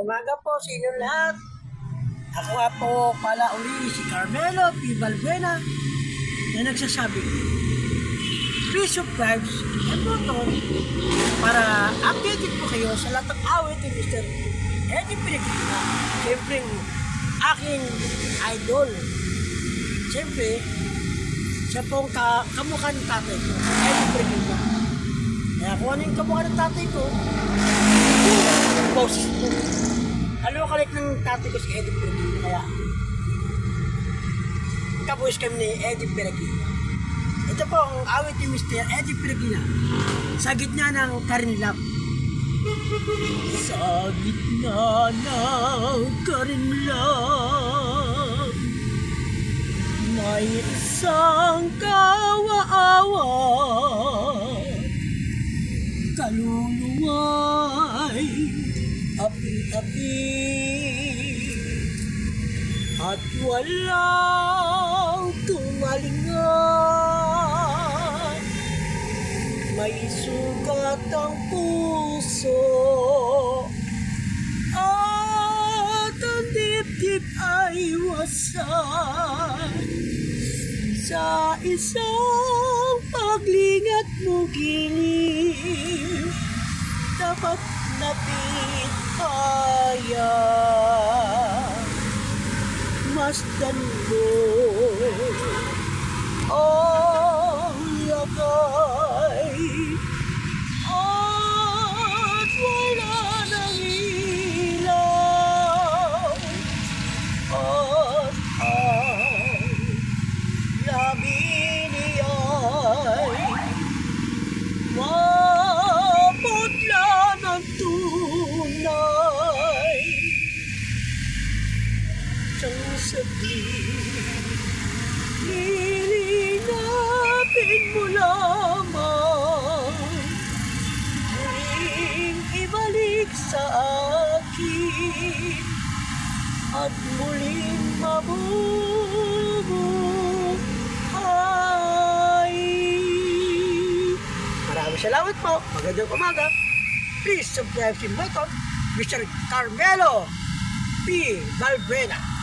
Umaga po sa lahat. Ako nga po pala uli si Carmelo P. Balbuena na nagsasabi Please subscribe and button para updated po kayo sa lahat ng awit ni Mr. Eddie Pinagkita. Siyempre, aking idol. Siyempre, siya po ang ka kamukha ng tatay ko, Eddie Pinagkita. Kaya kung ano yung kamukha ng tatay ko, boses ko. Tatay ko si Eddie Pinagkita. Kaya, kabuhis kami ni Eddie Pinagkita. Ito po ang awit ni Mr. Eddie Pinagkita sa gitna ng Karinlap. Sa gitna ng Karinlap, may isang kawaawan kaluluwa'y api-api at walang tumalingan may sugat ang puso. At ang dibdib ay wasak sa isang paglingat mo giliw dapat napit kaya masdan mo ang lagay at wala nang ilaw. At ang labi Lilingapin mo lamang Muling ibalik sa akin At muling mabubuhay Maraming salamat po. Magandang umaga. Please subscribe to my button, Mr. Carmelo P. Valbuena.